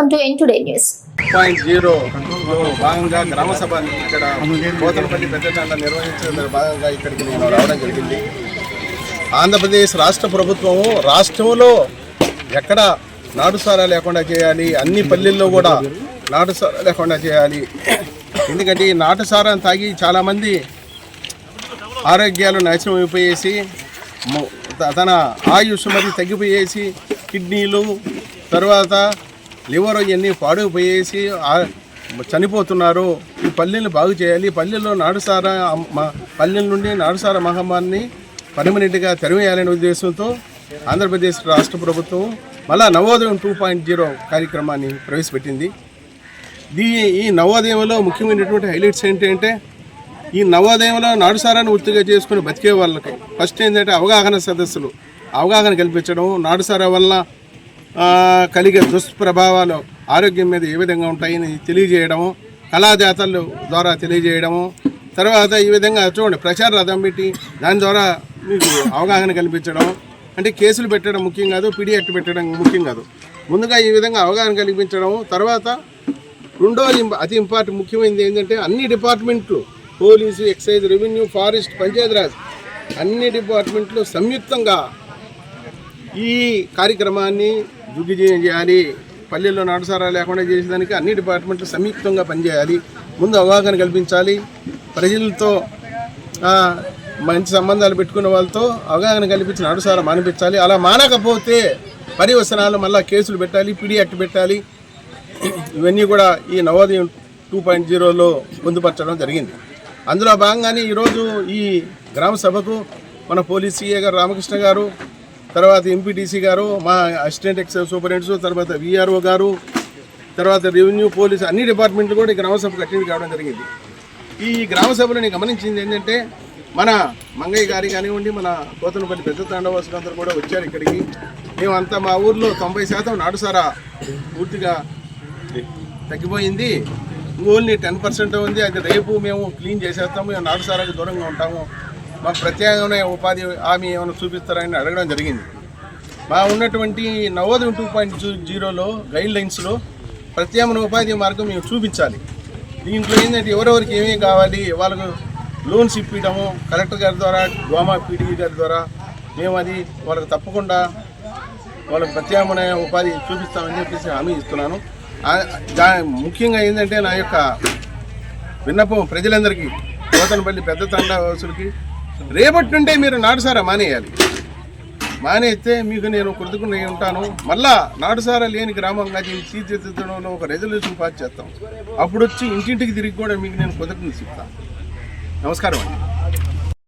Nine today news point zero భాగంగా గ్రామ సభ ఇక్కడ పోతనపల్లి పెద్దతండ నిర్వహించడం భాగంగా ఇక్కడికి నేను రావడం జరిగింది. ఆంధ్రప్రదేశ్ రాష్ట్ర ప్రభుత్వము రాష్ట్రంలో ఎక్కడ నాటుసారా లేకుండా చేయాలి అన్ని పల్లెల్లో కూడా నాటుసారా లేకుండా చేయాలి. ఎందుకంటే ఈ నాటుసారాన్ని తాగి చాలామంది ఆరోగ్యాలు నాశనం అయిపోయేసి తన ఆయుష్ మరి తగ్గిపోయేసి కిడ్నీలు తర్వాత లివర్ ఇవన్నీ పాడైపోయేసి చనిపోతున్నారు. ఈ పల్లెలు బాగు చేయాలి. పల్లెల్లో నాడుసార మా పల్లెల నుండి నాడుసార మహమ్మారిని పర్మనెంట్గా తెరవేయాలనే ఉద్దేశంతో ఆంధ్రప్రదేశ్ రాష్ట్ర ప్రభుత్వం మళ్ళా నవోదయం టూ పాయింట్ జీరో కార్యక్రమాన్ని ప్రవేశపెట్టింది. దీ ఈ నవోదయంలో ముఖ్యమైనటువంటి హైలైట్స్ ఏంటంటే ఈ నవోదయంలో నాడుసారాన్ని వృత్తిగా చేసుకుని బతికే వాళ్ళకి ఫస్ట్ ఏంటంటే అవగాహన సదస్సులు అవగాహన కల్పించడం నాడుసారా వల్ల కలిగే దుష్ప్రభావాలు ఆరోగ్యం మీద ఏ విధంగా ఉంటాయని తెలియజేయడము కళాజాతలు ద్వారా తెలియజేయడము తర్వాత ఈ విధంగా చూడండి ప్రచార రథం పెట్టి దాని ద్వారా మీకు అవగాహన కల్పించడం అంటే కేసులు పెట్టడం ముఖ్యం కాదు పిడి పెట్టడం ముఖ్యం కాదు. ముందుగా ఈ విధంగా అవగాహన కల్పించడం తర్వాత రెండోది అతి ఇంపార్టెంట్ ముఖ్యమైనది ఏంటంటే అన్ని డిపార్ట్మెంట్లు police excise revenue forest Panchayati Raj అన్ని డిపార్ట్మెంట్లు సంయుక్తంగా ఈ కార్యక్రమాన్ని దిగ్విజయం చేయాలి పల్లెల్లో నాటుసారా లేకుండా చేసేదానికి అన్ని డిపార్ట్మెంట్లు సంయుక్తంగా పనిచేయాలి. ముందు అవగాహన కల్పించాలి. ప్రజలతో మంచి సంబంధాలు పెట్టుకున్న వాళ్ళతో అవగాహన కల్పించి నాటుసారా మానిపించాలి. అలా మానకపోతే పరివసనాలు మళ్ళీ కేసులు పెట్టాలి పిడి యాక్ట్ పెట్టాలి. ఇవన్నీ కూడా ఈ నవోదయం టూ పాయింట్ జీరోలో పొందుపరచడం జరిగింది. అందులో భాగంగానే ఈరోజు ఈ గ్రామ సభకు మన పోలీస్ సీఏ గారు రామకృష్ణ గారు తర్వాత ఎంపీటీసీ గారు మా అసిస్టెంట్ ఎక్సైజ్ సూపరింటెండెంట్స్ తర్వాత విఆర్ఓ గారు తర్వాత రెవెన్యూ పోలీస్ అన్ని డిపార్ట్మెంట్లు కూడా ఈ గ్రామ సభకు అటెండ్ కావడం జరిగింది. ఈ గ్రామ సభలో నేను గమనించింది ఏంటంటే మన మంగయ్య గారి కానివ్వండి మన కోతనపల్లి పెద్ద తాండవాసులందరూ కూడా వచ్చారు ఇక్కడికి. మేమంతా మా ఊర్లో తొంభై శాతం నాటుసారా పూర్తిగా తగ్గిపోయింది. ఓన్లీ టెన్ పర్సెంట్ ఉంది. అది రేపు మేము క్లీన్ చేసేస్తాము మేము దూరంగా ఉంటాము. మాకు ప్రత్యేకమైన ఉపాధి హామీ ఏమైనా చూపిస్తారని అడగడం జరిగింది. మా ఉన్నటువంటి నవోదయం టూ పాయింట్ జీరోలో గైడ్ లైన్స్లో ప్రత్యామ్నాయ ఉపాధి మార్గం మేము చూపించాలి. దీంట్లో ఏంటంటే ఎవరెవరికి ఏమేమి కావాలి వాళ్ళకు లోన్స్ ఇప్పించడము కలెక్టర్ గారి ద్వారా గోమా పీడీ గారి ద్వారా మేము అది వాళ్ళకి తప్పకుండా వాళ్ళకి ప్రత్యామ్నాయ ఉపాధి చూపిస్తామని చెప్పేసి హామీ ఇస్తున్నాను. దా- ముఖ్యంగా ఏంటంటే నా యొక్క విన్నపం ప్రజలందరికీ కోతనపల్లి పెద్ద తండావాసులకి రేపటి నుండే మీరు నాటుసారా మానేయాలి. మానేస్తే మీకు నేను కృతజ్ఞ ఉంటాను. మళ్ళా నాటుసారా లేని గ్రామంగా దీన్ని తీర్చిదిద్దడంలో ఒక రెజల్యూషన్ పాస్ చేస్తాం. అప్పుడు వచ్చి ఇంటింటికి తిరిగి కూడా మీకు నేను కృతజ్ఞత చెప్తాను. నమస్కారం అండి.